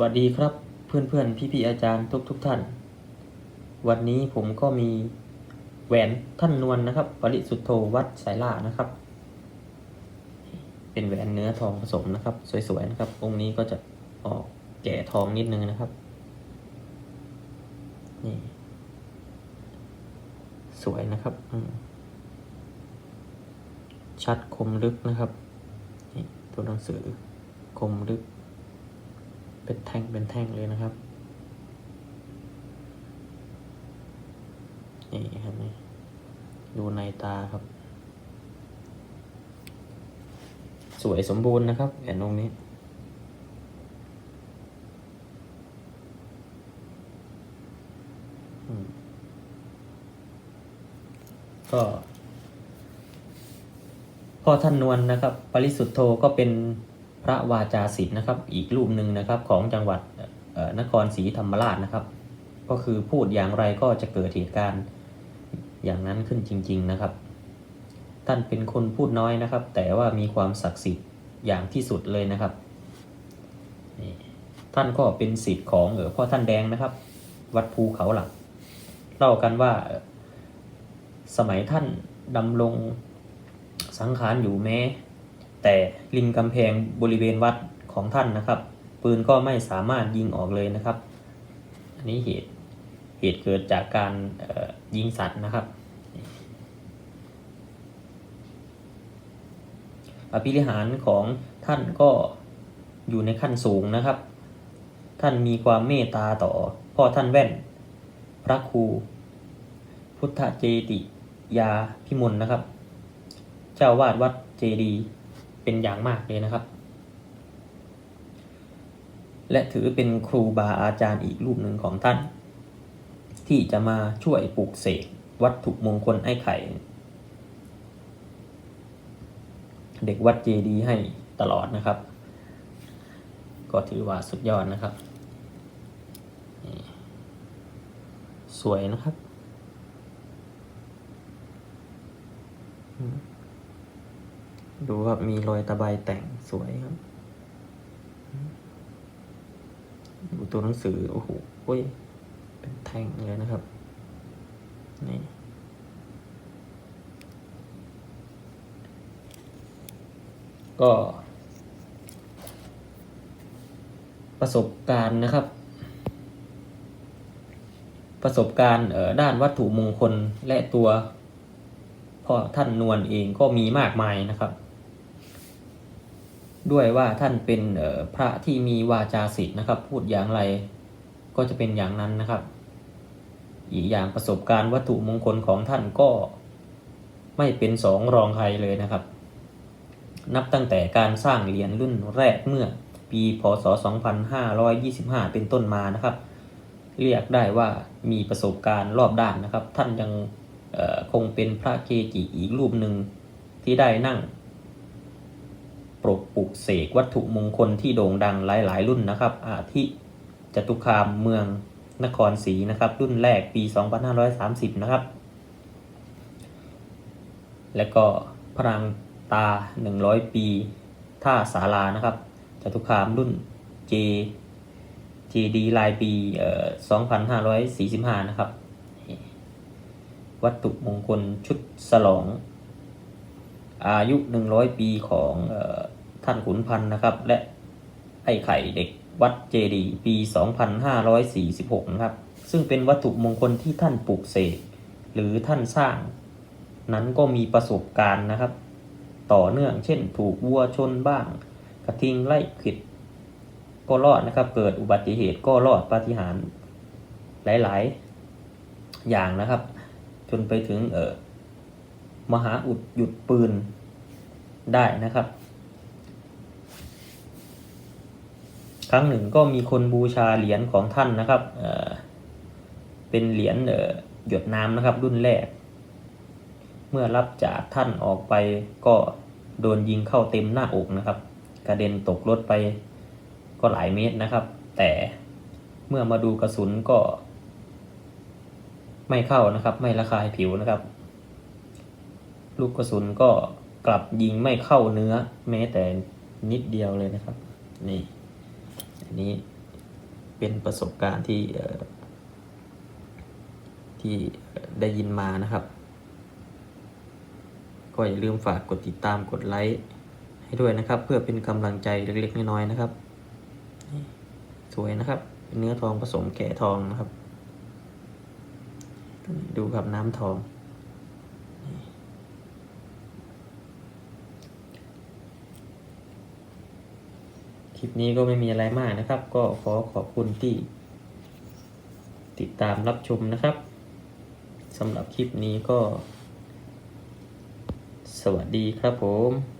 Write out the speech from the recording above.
วัสดีครับเพื่อนเพื่อนพี่พี่ๆอาจารย์ทุกทุกๆท่าน วันนี้ผมก็มีแหวนท่านนวลนะครับปริสุทธโธวัดสายล่านะครับ เป็นแหวนเนื้อทองผสมนะครับ สวยๆนะครับองค์นี้ก็จะออกแก่ทองนิดนึงนะครับนี่สวยนะครับชัดคมลึกนะครับตัวหนังสือคมลึก เป็นแท่งเป็นแท่งเลยนะครับ นี่ครับนี่ดูในตาครับ สวยสมบูรณ์นะครับแหวนองนี้อืมก็พ่อท่านนวลนะครับ ปริสุทธโธก็เป็น พระวาจาศิษย์นะครับ อีกรูปหนึ่งนะครับของจังหวัดนครศรีธรรมราชนะครับ ก็คือพูดอย่างไรก็จะเกิดเหตุการณ์อย่างนั้นขึ้นจริง ๆนะครับ ท่านเป็นคนพูดน้อยนะครับ แต่ว่ามีความศักดิ์สิทธิ์อย่างที่สุดเลยนะครับ ท่านก็เป็นศิษย์ของเออพ่อท่านแดงนะครับ วัดภูเขาหลักเล่ากันว่าสมัยท่านดำรงสังขารอยู่แม้ แต่ริมกำแพงบริเวณวัดของท่านนะครับ ปืนก็ไม่สามารถยิงออกเลยนะครับ อันนี้เหตุเหตุเกิดจากการยิงสัตว์นะครับอภิริหารของท่านก็อยู่ในขั้นสูงนะครับ ท่านมีความเมตตาต่อพ่อท่านแว่น พระครู พุทธเจติยาพิมลนะครับ เจ้าวาดวัดเจดีย์ เป็นอย่างมากเลยนะครับ และถือเป็นครูบาอาจารย์อีกรูปหนึ่งของท่าน ที่จะมาช่วยปลูกเสกวัตถุมงคลไอ้ไข่ เด็กวัดเจดีย์ให้ตลอดนะครับ ก็ถือว่าสุดยอดนะครับ สวยนะครับอืม ดูครับ มีรอยตะไบแต่งสวยครับ ดูตัวหนังสือ โอ้โหเว้ยเป็นแท่งเลยนะครับ นี่ก็ ประสบการณ์นะครับ ประสบการณ์เอ่อด้านวัตถุมงคลและตัวพ่อท่านนวลเองก็มีมากมายนะครับ ด้วยว่าท่านเป็นพระที่มีวาจาศิษย์นะครับ พูดอย่างไรก็จะเป็นอย่างนั้นนะครับ อีกอย่างประสบการณ์วัตถุมงคลของท่านก็ไม่เป็นสองรองใครเลยนะครับ นับตั้งแต่การสร้างเหรียญรุ่นแรกเมื่อปีพศ 2525 เป็นต้นมานะครับ เรียกได้ว่ามีประสบการณ์รอบด้านนะครับ ท่านยังคงเป็นพระเกจิอีกรูปหนึ่งที่ได้นั่ง ปลกปลุกเสกวัตถุมงคลที่โด่งดังหลาย ๆ รุ่นนะครับ อาทิจตุคามเมืองนครศรีนะครับ รุ่นแรกปี 2530 นะครับ และก็พรังตา 100 ปีท่าสารานะครับจตุคามรุ่น J JD ลายปีเอ่อ2545 นะครับ วัตถุมงคลชุดสลอง อายุ 100 ปีของอท่านขุนพันธ์นะครับ และไอ้ไข่เด็กวัดเจดีย์ปี 2546 นะครับ ซึ่งเป็นวัตถุมงคลที่ท่านปลูกเสกหรือท่านสร้าง นั้นก็มีประสบการณ์นะครับ ต่อเนื่องเช่นถูกวัวชนบ้าง กระทิงไล่ขิด ก็รอดนะครับ เกิดอุบัติเหตุก็รอดปาฏิหาริย์หลาย ๆ อย่างนะครับ จนไปถึงเออ มหาอุดหยุดปืนได้นะครับ ครั้งหนึ่งก็มีคนบูชาเหรียญของท่านนะครับเเป็นเหรียญหยดน้ำนะครับรุ่นแรก เมื่อรับจากท่านออกไปก็โดนยิงเข้าเต็มหน้าอกนะครับ กระเด็นตกรถไปก็หลายเมตรนะครับ แต่เมื่อมาดูกระสุนก็ ไม่เข้านะครับ ไม่ระคายผิวนะครับ ลูกกระสุนก็กลับยิงไม่เข้าเนื้อ แม้แต่นิดเดียวเลยนะครับ นี่ อันนี้เป็นประสบการณ์ที่ที่ได้ยินมานะครับ ก็อย่าลืมฝากกดติดตามกดไลค์ให้ด้วยนะครับ เพื่อเป็นกำลังใจเล็กๆน้อยๆนะครับ สวยนะครับเป็นเนื้อทองผสมแกะทองนะครับ ดูครับน้ำทอง ลิปนี้ก็ไม่มีอะไรมากนะครับ ก็ขอขอบคุณที่ติดตามรับชมนะครับสำหรับคลิปนี้ก็ สวัสดีครับผม